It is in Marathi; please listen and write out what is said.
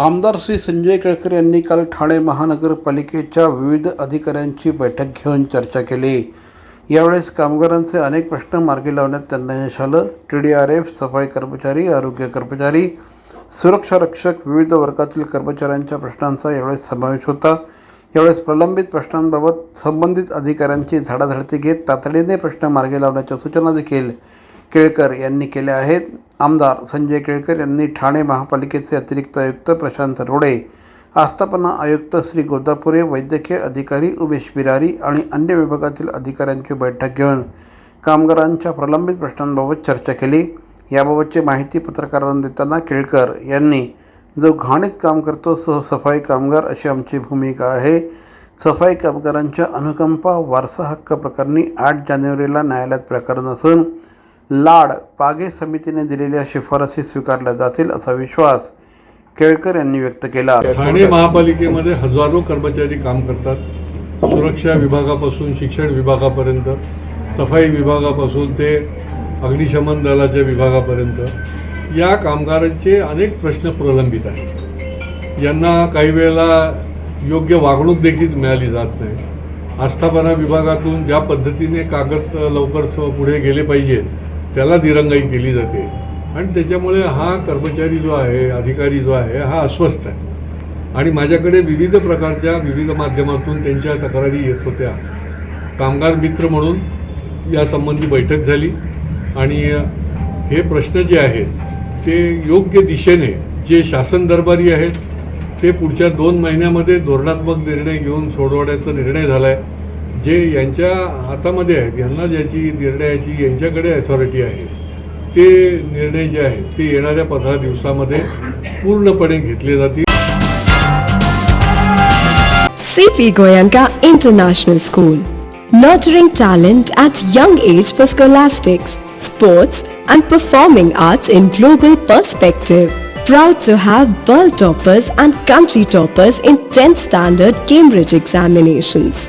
आमदार श्री संजय केळकर यांनी काल ठाणे महानगरपालिकेच्या विविध अधिकाऱ्यांची बैठक घेऊन चर्चा केली. यावेळेस कामगारांचे अनेक प्रश्न मार्गी लावण्यात त्यांना यश आलं. टी डी आर एफ सफाई कर्मचारी आरोग्य कर्मचारी सुरक्षा रक्षक विविध वर्गातील कर्मचाऱ्यांच्या प्रश्नांचा यावेळेस समावेश होता. यावेळेस प्रलंबित प्रश्नांबाबत संबंधित अधिकाऱ्यांची झाडाझडती घेत तातडीने प्रश्न मार्गी लावण्याच्या सूचना देखील केळकर यांनी केल्या आहेत. आमदार संजय केळकर यांनी ठाणे महापालिकेचे अतिरिक्त आयुक्त प्रशांत रोडे आस्थापना आयुक्त श्री गोदापुरे वैद्यकीय अधिकारी उमेश बिरारी आणि अन्य विभागातील अधिकाऱ्यांची बैठक घेऊन कामगारांच्या प्रलंबित प्रश्नांबाबत चर्चा केली. याबाबतची माहिती पत्रकारांना देताना केळकर यांनी जो घाणीत काम करतो सो सफाई कामगार अशी आमची भूमिका आहे. सफाई कामगारांच्या अनुकंपा वारसा हक्क प्रकरणी आठ जानेवारीला न्यायालयात प्रकरण असून लाड पागे समितीने दिलेल्या शिफारसी स्वीकारल्या जातील असा विश्वास केळकर यांनी व्यक्त केला. ठाणे महापालिकेमध्ये हजारो कर्मचारी काम करतात. सुरक्षा विभागापासून शिक्षण विभागापर्यंत सफाई विभागापासून ते अग्निशमन दलाच्या विभागापर्यंत या कामगारांचे अनेक प्रश्न प्रलंबित आहेत. यांना काही वेळेला योग्य वागणूक देखील मिळाली जात नाही. आस्थापना विभागातून ज्या पद्धतीने कागद लवकर पुढे गेले पाहिजेत त्याला दिरंगाई केली जाते. आणि त्याच्यामुळे हा कर्मचारी जो आहे अधिकारी जो आहे हा अस्वस्थ आहे. आणि माझ्याकडे विविध प्रकारच्या विविध माध्यमातून त्यांच्या तक्रारी येत होत्या. कामगार मित्र म्हणून यासंबंधी बैठक झाली. आणि हे प्रश्न जे आहेत ते योग्य दिशेने जे शासन दरबारी आहेत ते पुढच्या दोन महिन्यामध्ये धोरणात्मक निर्णय घेऊन सोडवण्याचा निर्णय झाला आहे जे यांच्या हातामध्ये आहेत यांना ज्याची निर्णयाची यांच्याकडे अथॉरिटी आहे ते निर्णय जे आहेत ते येणाऱ्या पंधरा दिवसामध्ये पूर्णपणे घेतले जातील CP Goenka international school nurturing talent at young age for scholastics sports and performing arts in global perspective proud to have world toppers and country toppers in 10th standard Cambridge examinations.